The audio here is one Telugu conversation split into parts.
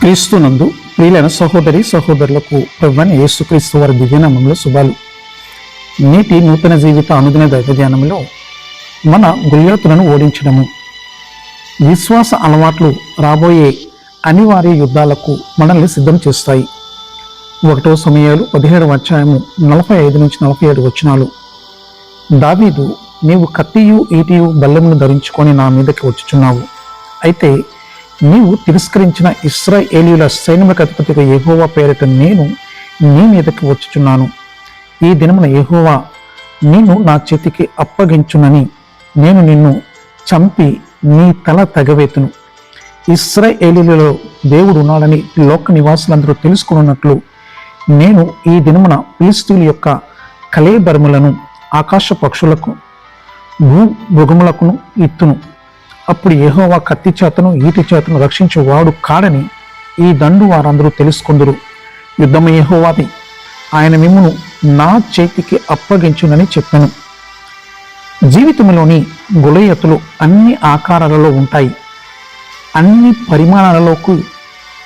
క్రీస్తునందు ప్రియులైన సహోదరి సహోదరులకు ప్రభుని యేసుక్రీస్తు వారి దివ్యనామంలో శుభాలు. నేటి నూతన జీవిత అనుదిన దైవధ్యానంలో మన గుళ్యాతులను ఓడించడము విశ్వాస అలవాట్లు రాబోయే అనివార్య యుద్ధాలకు మనల్ని సిద్ధం చేస్తాయి. ఒకటో సమయాలు పదిహేడవ అధ్యాయము నలభై ఐదు నుంచి నలభై ఏడు వచనాలు. దావీదు నీవు కత్తియు ఈటియు బల్లెమును ధరించుకొని నా మీదకి వచ్చుచున్నావు. అయితే నీవు తిరస్కరించిన ఇస్రాయేలీల సైన్యములకు అధిపతిగా ఎహోవా పేరిట నేను నీ మీదకి వచ్చుచున్నాను. ఈ దినమున ఎహోవా నిన్ను నా చేతికి అప్పగించునని నేను నిన్ను చంపి నీ తల తగవేతును. ఇస్రాయేలీలలో దేవుడు ఉన్నాడని లోక నివాసులందరూ తెలుసుకున్నట్లు నేను ఈ దినమున ఫిలిస్తీన్ యొక్క కలేబరములను ఆకాశ పక్షులకు భూ మృగములకును ఇత్తును. అప్పుడు యెహోవా కత్తి చేతను ఈటి చేతను రక్షించేవాడు కాడని ఈ దండు వారందరూ తెలుసుకుందరు. యుద్ధము యెహోవాది. ఆయన మిమ్మును నా చేతికి అప్పగించునని చెప్పాను. జీవితంలోని గులయతులు అన్ని ఆకారాలలో ఉంటాయి. అన్ని పరిమాణాలలోకి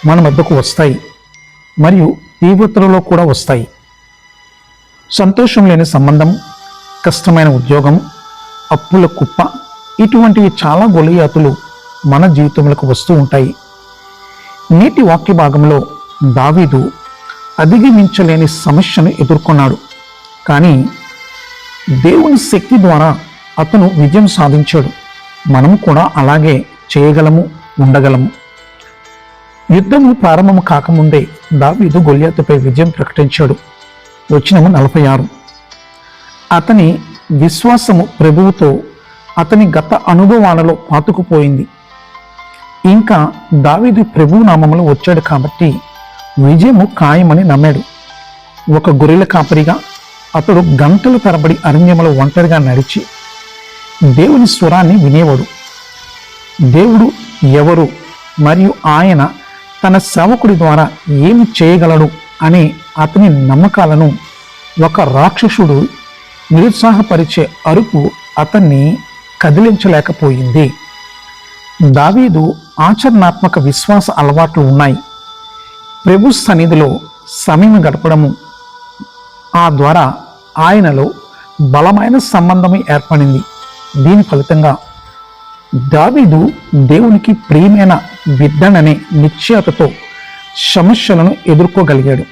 మన వద్దకు వస్తాయి. మరియు తీవ్రతలలో కూడా వస్తాయి. సంతోషం లేని సంబంధం కష్టమైన ఉద్యోగం అప్పుల కుప్ప ఇటువంటివి చాలా గొలియాతులు మన జీవితంలోకి వస్తూ ఉంటాయి. నేటి వాక్య భాగంలో దావీదు అధిగమించలేని సమస్యను ఎదుర్కొన్నాడు. కానీ దేవుని శక్తి ద్వారా అతను విజయం సాధించాడు. మనము కూడా అలాగే చేయగలము ఉండగలము. యుద్ధము ప్రారంభము కాకముందే దావీదు గొల్యాతుపై విజయం ప్రకటించాడు. వచ్చినము నలభై ఆరు. అతని విశ్వాసము ప్రభువుతో అతని గత అనుభవాలలో పాతుకుపోయింది. ఇంకా దావీదు ప్రభు నామంలో వచ్చాడు కాబట్టి విజయము ఖాయమని నమ్మాడు. ఒక గొర్రెల కాపరిగా అతడు గంటలు తరబడి అరణ్యంలో ఒంటరిగా నడిచి దేవుని స్వరాన్ని వినేవాడు. దేవుడు ఎవరు మరియు ఆయన తన సేవకుడి ద్వారా ఏమి చేయగలడు అనే అతని నమ్మకాలను ఒక రాక్షసుడు నిరుత్సాహపరిచే అరుపు అతన్ని కదిలించలేకపోయింది. దావీదు ఆచరణాత్మక విశ్వాస అలవాట్లు ఉన్నాయి. ప్రభు సన్నిధిలో సమయం గడపడము. ఆ ద్వారా ఆయనలో బలమైన సంబంధం ఏర్పడింది. దీని ఫలితంగా దావీదు దేవునికి ప్రియమైన బిడ్డననే నిశ్చయతతో సమస్యలను ఎదుర్కోగలిగాడు.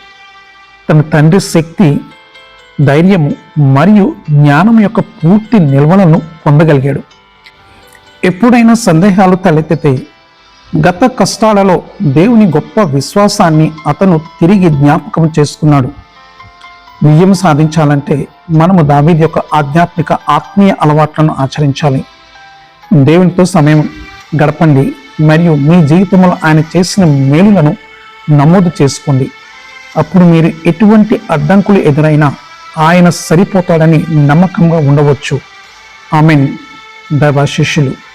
తన తండ్రి శక్తి ధైర్యము మరియు జ్ఞానం యొక్క పూర్తి నిల్వలను పొందగలిగాడు. ఎప్పుడైనా సందేహాలు తలెత్తితే గత కష్టాలలో దేవుని గొప్ప విశ్వాసాన్ని అతను తిరిగి జ్ఞాపకం చేసుకున్నాడు. విజయం సాధించాలంటే మనము దావీద్ యొక్క ఆధ్యాత్మిక ఆత్మీయ అలవాట్లను ఆచరించాలి. దేవునితో సమయం గడపండి మరియు మీ జీవితంలో ఆయన చేసిన మేలులను నమోదు చేసుకోండి. అప్పుడు మీరు ఎటువంటి అడ్డంకులు ఎదురైనా ఆయన సరిపోతాడని నమ్మకంగా ఉండవచ్చు. ఆమెన్. దైవ శిష్యులు